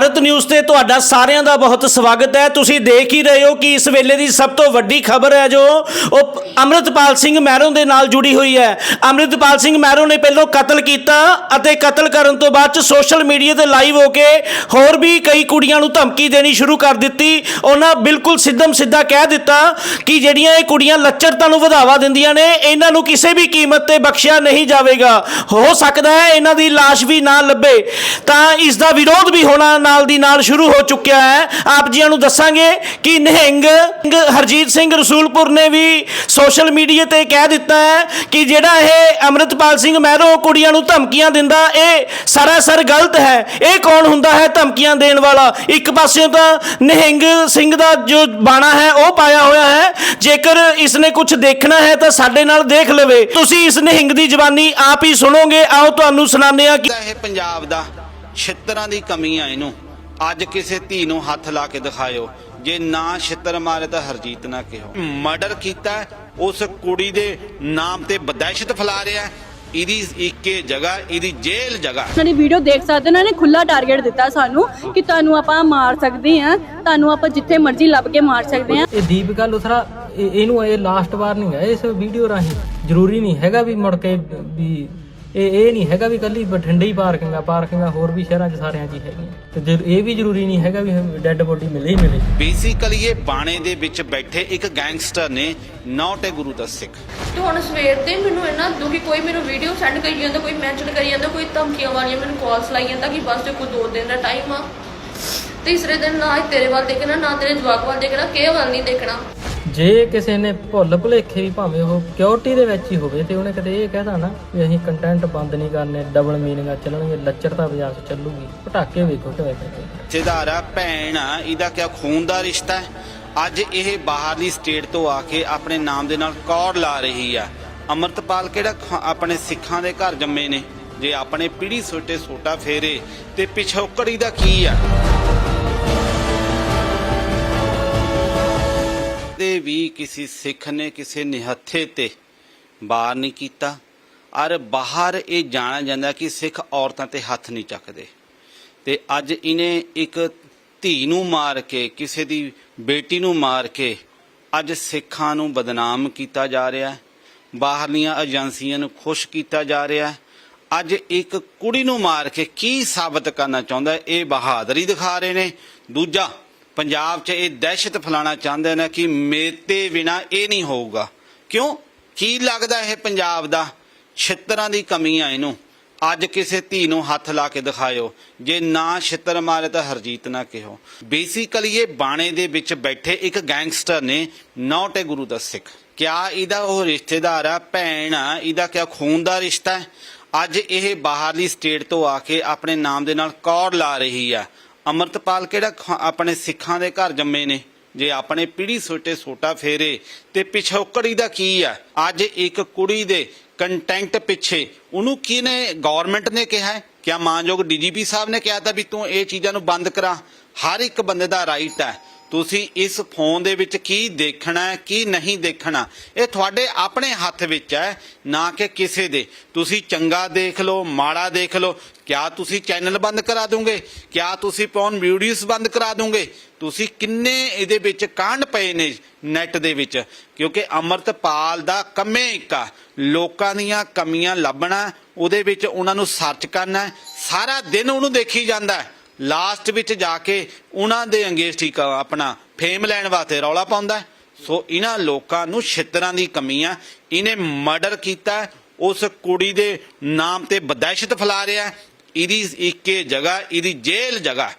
Bharat news ਤੇ ਤੁਹਾਡਾ ਸਾਰਿਆਂ ਦਾ ਬਹੁਤ ਸਵਾਗਤ ਹੈ। ਤੁਸੀਂ ਦੇਖ ਹੀ ਰਹੇ ਹੋ ਕਿ ਇਸ ਵੇਲੇ ਦੀ ਸਭ ਤੋਂ ਵੱਡੀ ਖਬਰ ਹੈ ਜੋ ਉਹ ਅੰਮ੍ਰਿਤਪਾਲ ਸਿੰਘ ਮਹਿਰੋਂ ਦੇ ਨਾਲ ਜੁੜੀ ਹੋਈ ਹੈ। ਅੰਮ੍ਰਿਤਪਾਲ ਸਿੰਘ ਮਹਿਰੋਂ ਨੇ ਪਹਿਲਾਂ ਕਤਲ ਕੀਤਾ ਅਤੇ ਕਤਲ ਕਰਨ ਤੋਂ ਬਾਅਦ ਚ ਸੋਸ਼ਲ ਮੀਡੀਆ ਤੇ ਲਾਈਵ ਹੋ ਕੇ ਹੋਰ ਵੀ ਕਈ ਕੁੜੀਆਂ ਨੂੰ ਧਮਕੀ ਦੇਣੀ ਸ਼ੁਰੂ ਕਰ ਦਿੱਤੀ। ਉਹਨਾਂ ਬਿਲਕੁਲ ਸਿੱਧਮ ਸਿੱਧਾ ਕਹਿ ਦਿੱਤਾ ਕਿ ਜਿਹੜੀਆਂ ਇਹ ਕੁੜੀਆਂ ਲੱਚਰਤਾ ਨੂੰ ਵਧਾਵਾ ਦਿੰਦੀਆਂ ਨੇ, ਇਹਨਾਂ ਨੂੰ ਕਿਸੇ ਵੀ ਕੀਮਤ ਤੇ ਬਖਸ਼ਿਆ ਨਹੀਂ ਜਾਵੇਗਾ। ਹੋ ਸਕਦਾ ਹੈ ਇਹਨਾਂ ਦੀ ਲਾਸ਼ ਵੀ ਨਾ ਲੱਭੇ। ਤਾਂ ਇਸ ਦਾ ਵਿਰੋਧ ਵੀ ਹੋਣਾ ਨਾਲ ਦੀ ਨਾਲ ਸ਼ੁਰੂ ਹੋ ਚੁੱਕਿਆ ਹੈ। ਆਪ ਜੀਆਂ ਨੂੰ ਦੱਸਾਂਗੇ ਕਿ ਨਿਹੰਗ ਹਰਜੀਤ ਸਿੰਘ ਰਸੂਲਪੁਰ ਨੇ ਵੀ ਸੋਸ਼ਲ ਮੀਡੀਆ ਤੇ ਕਹਿ ਦਿੱਤਾ ਹੈ ਕਿ ਜਿਹੜਾ ਇਹ ਅੰਮ੍ਰਿਤਪਾਲ ਸਿੰਘ ਮਹਿਰੋ ਕੁੜੀਆਂ ਨੂੰ ਧਮਕੀਆਂ ਦਿੰਦਾ, ਇਹ ਸਰਾਸਰ ਗਲਤ ਹੈ। ਇਹ ਕੌਣ ਹੁੰਦਾ ਹੈ ਧਮਕੀਆਂ ਦੇਣ ਵਾਲਾ? ਇੱਕ ਪਾਸਿਓਂ ਤਾਂ ਨਿਹੰਗ ਸਿੰਘ ਦਾ ਜੋ ਬਾਣਾ ਹੈ, ਉਹ ਪਾਇਆ ਹੋਇਆ ਹੈ। ਜੇਕਰ ਇਸ ਨੇ ਕੁਝ ਦੇਖਣਾ ਹੈ ਤਾਂ ਸਾਡੇ ਨਾਲ ਦੇਖ ਲਵੇ। ਤੁਸੀਂ ਇਸ ਨਿਹੰਗ ਦੀ ਜ਼ਬਾਨੀ ਆਪ ਹੀ ਸੁਣੋਗੇ। ਆਓ ਤੁਹਾਨੂੰ ਸੁਣਾਉਂਦੇ ਹਾਂ ਕਿ ਇਹ ਪੰਜਾਬ ਦਾ ਛਿੱਤਰਾਂ ਦੀ ਕਮੀ ਆ ਇਹਨੂੰ। ਅੱਜ ਕਿਸੇ ਧੀ ਨੂੰ ਹੱਥ ਲਾ ਕੇ ਦਿਖਾਇਓ। ਜੇ ਨਾ ਛਿੱਤਰ ਮਾਰੇ ਤਾਂ ਹਰਜੀਤ ਨਾ ਕਿਹੋ। ਮਰਡਰ ਕੀਤਾ ਉਸ ਕੁੜੀ ਦੇ ਨਾਮ ਤੇ ਬਦੈਸ਼ਤ ਫੈਲਾ ਰਿਹਾ। ਇਹਦੀ ਇੱਕੇ ਜਗ੍ਹਾ ਇਹਦੀ ਜੇਲ੍ਹ ਜਗ੍ਹਾ। ਦੀ ਵੀਡੀਓ ਦੇਖ ਸਕਦੇ ਹੋ, ਉਹਨਾਂ ਨੇ ਖੁੱਲਾ ਟਾਰਗੇਟ ਦਿੱਤਾ ਸਾਨੂੰ ਕਿ ਤੁਹਾਨੂੰ ਆਪਾਂ ਮਾਰ ਸਕਦੇ ਹਾਂ। ਤੁਹਾਨੂੰ ਆਪਾਂ ਜਿੱਥੇ ਮਰਜ਼ੀ ਲੱਭ ਕੇ ਮਾਰ ਸਕਦੇ ਹਾਂ। ਇਹ ਦੀਪਿਕਾ ਲੁਥਰਾ ਇਹ- ਇਹਨੂੰ ਇਹ ਲਾਸਟ ਵਾਰ ਨਹੀਂ ਹੈ ਇਸ ਵੀਡੀਓ ਰਾਹੀਂ। ਜ਼ਰੂਰੀ ਨਹੀਂ ਹੈਗਾ ਵੀ ਮੁੜ ਕੇ ਵੀ ਇਹ ਇਹ ਨਹੀਂ ਹੈਗਾ ਵੀ ਕੱਲੀ ਬਠਿੰਡੇ ਹੀ ਪਾਰਕਿੰਗ ਆ ਪਾਰਕਿੰਗਾਂ ਹੋਰ ਵੀ ਸ਼ਹਿਰਾਂ 'ਚ ਸਾਰਿਆਂ 'ਚ ਹੀ ਹੈਗੀਆਂ ਤੇ ਜੇ ਇਹ ਵੀ ਜ਼ਰੂਰੀ ਨਹੀਂ ਹੈਗਾ ਵੀ ਡੈੱਡ ਬੋਡੀ ਮਿਲੇ ਹੀ ਮਿਲੇ। ਬੇਸਿਕਲੀ ਇਹ ਬਾਣੇ ਦੇ ਵਿੱਚ ਬੈਠੇ ਇੱਕ ਗੈਂਗਸਟਰ ਨੇ ਨੌਟ ਏ ਗੁਰੂ ਦਾ ਸਿੱਖ। ਤੇ ਹੁਣ ਸਵੇਰ ਦੇ ਮੈਨੂੰ ਇਹਨਾਂ ਦੁਖੀ ਕੋਈ ਮੈਨੂੰ ਵੀਡੀਓ ਸੈਂਡ ਕਰੀ ਜਾਂਦਾ ਕੋਈ ਮੈਂਸ਼ਨ ਕਰੀ ਜਾਂਦਾ ਕੋਈ ਧਮਕੀਆਂ ਵਾਲੀਆਂ ਮੈਨੂੰ ਕਾਲਸ ਲਾਈ ਜਾਂਦਾ ਕਿ ਬਸ ਤੇ ਕੋਈ ਦੋ ਦਿਨ ਦਾ ਟਾਈਮ ਆ। ਤੀਸਰੇ ਦਿਨ ਨਾ ਹੀ ਤੇਰੇ ਵੱਲ ਦੇਖਣਾ ਨਾ ਤੇਰੇ ਜਵਾਕ ਵੱਲ ਦੇਖਣਾ ਕਿਸੇ ਵੱਲ ਨਹੀਂ ਦੇਖਣਾ। ਜੇ ਕਿਸੇ ਨੇ ਭੁੱਲ ਭੁਲੇਖੇ ਵੀ ਭਾਵੇਂ ਉਹ ਸਿਕਿਉਰਿਟੀ ਦੇ ਵਿੱਚ ਹੀ ਹੋਵੇ ਤੇ ਉਹਨੇ ਕਦੇ ਇਹ ਕਹਿਤਾ ਨਾ ਵੀ ਅਸੀਂ ਕੰਟੈਂਟ ਬੰਦ ਨਹੀਂ ਕਰਨੇ ਡਬਲ ਮੀਨਿੰਗਾਂ ਚੱਲਣਗੇ ਲੱਚਰਤਾ ਬਾਜ਼ਾਰ 'ਚ ਚੱਲੂਗੀ। ਪਟਾਕੇ ਵੇਖੋ ਕਿਵੇਂ ਪੈਂਦੇ ਸਿਧਾਰਾ ਭੈਣ ਆ, ਇਹਦਾ ਕਿਆ ਖੂਨ ਦਾ ਰਿਸ਼ਤਾ ਹੈ? ਅੱਜ ਇਹ ਬਾਹਰਲੀ ਸਟੇਟ ਤੋਂ ਆ ਕੇ ਆਪਣੇ ਨਾਮ ਦੇ ਨਾਲ ਕੌੜ ਲਾ ਰਹੀ ਆ। ਅਮਰਤਪਾਲ ਕਿਹੜਾ ਆਪਣੇ ਸਿੱਖਾਂ ਦੇ ਘਰ ਜੰਮੇ ਨੇ? ਜੇ ਆਪਣੇ ਪੀੜੀ ਸੋਟੇ ਸੋਟਾ ਫੇਰੇ ਤੇ ਪਿਛੋਕੜੀ ਦਾ ਕੀ ਆ? ਤੇ ਵੀ ਕਿਸੇ ਸਿੱਖ ਨੇ ਕਿਸੇ ਨਿਹੱਥੇ ਤੇ ਬਾਹਰ ਨਹੀਂ ਕੀਤਾ। ਔਰ ਬਾਹਰ ਇਹ ਜਾਣਿਆ ਜਾਂਦਾ ਕਿ ਸਿੱਖ ਔਰਤਾਂ ਤੇ ਹੱਥ ਨਹੀਂ ਚੱਕਦੇ। ਤੇ ਅੱਜ ਇਹਨੇ ਇੱਕ ਧੀ ਨੂੰ ਮਾਰ ਕੇ, ਕਿਸੇ ਦੀ ਬੇਟੀ ਨੂੰ ਮਾਰ ਕੇ ਅੱਜ ਸਿੱਖਾਂ ਨੂੰ ਬਦਨਾਮ ਕੀਤਾ ਜਾ ਰਿਹਾ ਹੈ। ਬਾਹਰਲੀਆਂ ਏਜੰਸੀਆਂ ਨੂੰ ਖੁਸ਼ ਕੀਤਾ ਜਾ ਰਿਹਾ ਹੈ। ਅੱਜ ਇੱਕ ਕੁੜੀ ਨੂੰ ਮਾਰ ਕੇ ਕੀ ਸਾਬਤ ਕਰਨਾ ਚਾਹੁੰਦਾ ਇਹ ਬਹਾਦਰੀ ਦਿਖਾ ਰਹੇ ਨੇ। ਦੂਜਾ ਪੰਜਾਬ 'ਚ ਇਹ ਦਹਿਸ਼ਤ ਫੈਲਾਉਣਾ ਚਾਹੁੰਦੇ ਨੇ ਕਿ ਮੇਤੇ ਬਿਨਾ ਇਹ ਨਹੀਂ ਹੋਊਗਾ। ਕਿਉਂ? ਕੀ ਲੱਗਦਾ ਇਹ ਪੰਜਾਬ ਦਾ ਛਿੱਤਰਾਂ ਦੀ ਕਮੀ ਆ ਇਹਨੂੰ? ਅੱਜ ਕਿਸੇ ਧੀ ਨੂੰ ਹੱਥ ਲਾ ਕੇ ਦਿਖਾਇਓ, ਜੇ ਨਾ ਛਿੱਤਰ ਮਾਰੇ ਤਾਂ ਹਰਜੀਤ ਨਾ ਕਿਹੋ। ਬੇਸਿਕਲੀ ਇਹ ਬਾਣੇ ਦੇ ਵਿੱਚ ਬੈਠੇ ਇੱਕ ਗੈਂਗਸਟਰ ਨੇ, ਨੌਟ ਏ ਗੁਰੂ ਦਾ ਸਿੱਖ। ਕਿਆ ਇਹਦਾ ਉਹ ਰਿਸ਼ਤੇਦਾਰ ਆ, ਭੈਣ ਆ, ਇਹਦਾ ਕਿਆ ਖੂਨ ਦਾ ਰਿਸ਼ਤਾ ਹੈ? ਅੱਜ ਇਹ ਬਾਹਰਲੀ ਸਟੇਟ ਤੋਂ ਆ ਕੇ ਆਪਣੇ ਨਾਮ ਦੇ ਨਾਲ ਕੌਰ ਲਾ ਰਹੀ ਆ। ਅਮਰਤਪਾਲ ਕਿਹੜਾ ਖ- ਆਪਣੇ ਸਿੱਖਾਂ ਦੇ ਘਰ ਜੰਮੇ ਨੇ? ਜੇ ਆਪਣੇ ਪੀੜੀ ਸੋਟੇ ਸੋਟਾ ਫੇਰੇ, ਤੇ ਪਿਛੋਕੜੀ ਦਾ ਕੀ ਆ? ਅੱਜ ਇੱਕ ਕੁੜੀ ਦੇ ਕੰਟੈਂਟ ਪਿੱਛੇ ਉਹਨੂੰ ਕਿਹਨੇ ਗਵਰਨਮੈਂਟ ਨੇ ਕਿਹਾ ਹੈ? ਕਿਆ ਮਾਨਯੋਗ ਡੀਜੀਪੀ ਸਾਹਿਬ ਨੇ ਕਿਹਾ ਤਾਂ ਵੀ ਤੂੰ ਇਹ ਚੀਜ਼ਾਂ ਨੂੰ ਬੰਦ ਕਰਾ। ਹਰ ਇੱਕ ਬੰਦੇ ਦਾ ਰਾਈਟ ਹੈ ਤੁਸੀਂ ਇਸ ਫੋਨ ਦੇ ਵਿੱਚ ਕੀ ਦੇਖਣਾ ਹੈ, ਕੀ ਨਹੀਂ ਦੇਖਣਾ? ਇਹ ਤੁਹਾਡੇ ਆਪਣੇ ਹੱਥ ਵਿੱਚ ਹੈ, ਨਾ ਕਿ ਕਿਸੇ ਦੇ। ਤੁਸੀਂ ਚੰਗਾ ਦੇਖ ਲਓ, ਮਾੜਾ ਦੇਖ ਲਓ ਕਿਆ ਤੁਸੀਂ ਚੈਨਲ ਬੰਦ ਕਰਾ ਦੋਗੇ? ਕਿਆ ਤੁਸੀਂ ਪੌਨ ਵੀਡੀਓਜ਼ ਬੰਦ ਕਰਾ ਦੋਗੇ? ਤੁਸੀਂ ਕਿੰਨੇ ਇਹਦੇ ਵਿੱਚ ਕਾਂਡ ਪਏ ਨੇ ਨੈਟ ਦੇ ਵਿੱਚ? ਕਿਉਂਕਿ ਅਮਰਤਪਾਲ ਦਾ ਕੰਮੇ ਇੱਕ ਆ। ਲੋਕਾਂ ਦੀਆਂ ਕਮੀਆਂ ਲੱਭਣਾ, ਉਹਦੇ ਵਿੱਚ ਉਹਨਾਂ ਨੂੰ ਸਰਚ ਕਰਨਾ, ਸਾਰਾ ਦਿਨ ਉਹਨੂੰ ਦੇਖੀ ਜਾਂਦਾ ਲਾਸਟ ਵਿੱਚ ਜਾ ਕੇ ਉਹਨਾਂ ਦੇ ਅੰਗੇਸਟ ਹੀ ਆਪਣਾ ਫੇਮ ਲੈਣ ਵਾਸਤੇ ਰੌਲਾ ਪਾਉਂਦਾ ਸੋ ਇਹਨਾਂ ਲੋਕਾਂ ਨੂੰ ਛਿੱਤਰਾਂ ਦੀ ਕਮੀ ਆ ਇਹਨੇ ਮਰਡਰ ਕੀਤਾ ਉਸ ਕੁੜੀ ਦੇ ਨਾਮ ਤੇ ਬਦੈਸ਼ਤ ਫੈਲਾ ਰਿਹਾ ਇਹਦੀ ਇੱਕੇ ਜਗ੍ਹਾ ਇਹਦੀ ਜੇਲ੍ਹ ਜਗ੍ਹਾ।